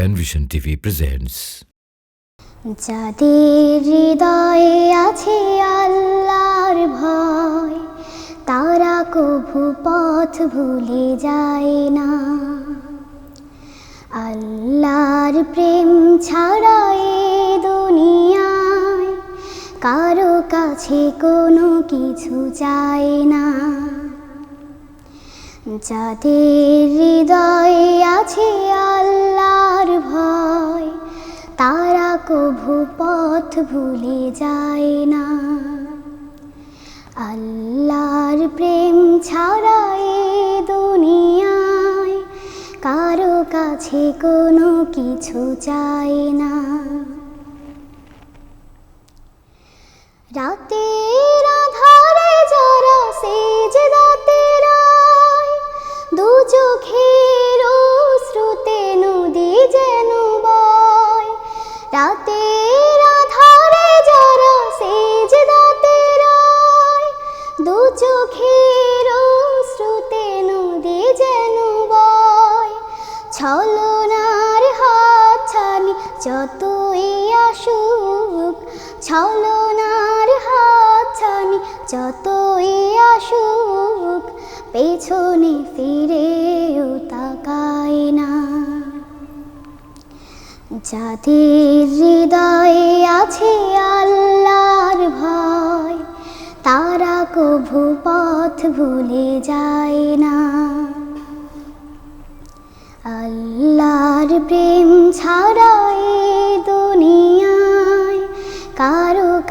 Penvision TV presents যাদের হৃদয়ে আছে আল্লাহর ভয়, তারা কভু পথ ভুলে যায় না। আল্লাহর প্রেম ছাড়া এ দুনিয়ায় কারও কাছে কোনো কিছু চায় না। যাদের হৃদয়ে আছে আল্লাহর পথ ভুলে যায় না। আল্লাহর প্রেম ছাড়া এ দুনিয়ায় কারও কাছে কোনো কিছু চায় না। রাতের আধারে যারা সেজদাতে রায়, দু চোখের শ্রুতে নদী যেন বয়। রাতের যতই আসুক ছলনার হাত ছানি যতই আসুক, পেছনে ফিরেও তাকায় না। যাদের হৃদয়ে আছে আল্লাহর ভয়, তারা কভু পথ ভুলে যায় না। আল্লাহর প্রেম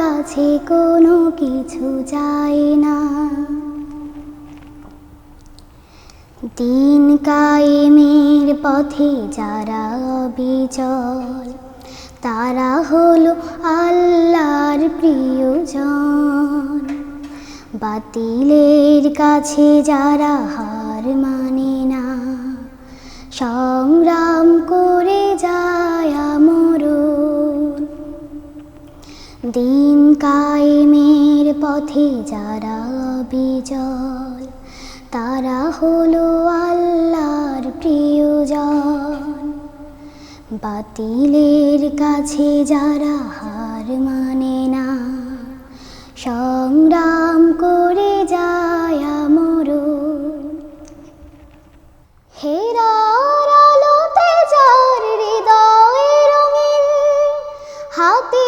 কাছে কোনো কিছু যায় না। দিন কায়েমের পথে যারা বিচল, তারা হলো আল্লাহর প্রিয়জন। বাতিলের কাছে যারা হার মানে না, সংগ্রাম দিন কায়েমের পথে যারা বিজল তারা হলো আল্লাহর প্রিয়জন। বাতিলের কাছে যারা হার মানে না, সংগ্রাম করে যায় মরণ হেরার আলোতে যার হৃদয় রঙিন, হাতে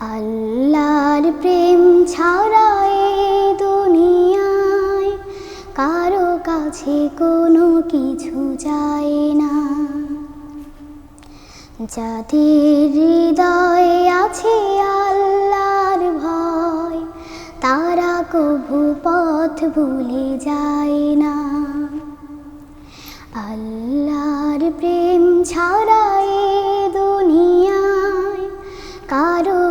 আল্লাহর প্রেম ছাড়া দুনিয়ায় কারও কাছে কোনো কিছু যায় না। যাদের হৃদয়ে আছে আল্লাহর ভয়, তারা কভু পথ ভুলে যায় না। আল্লাহর প্রেম ছাড়া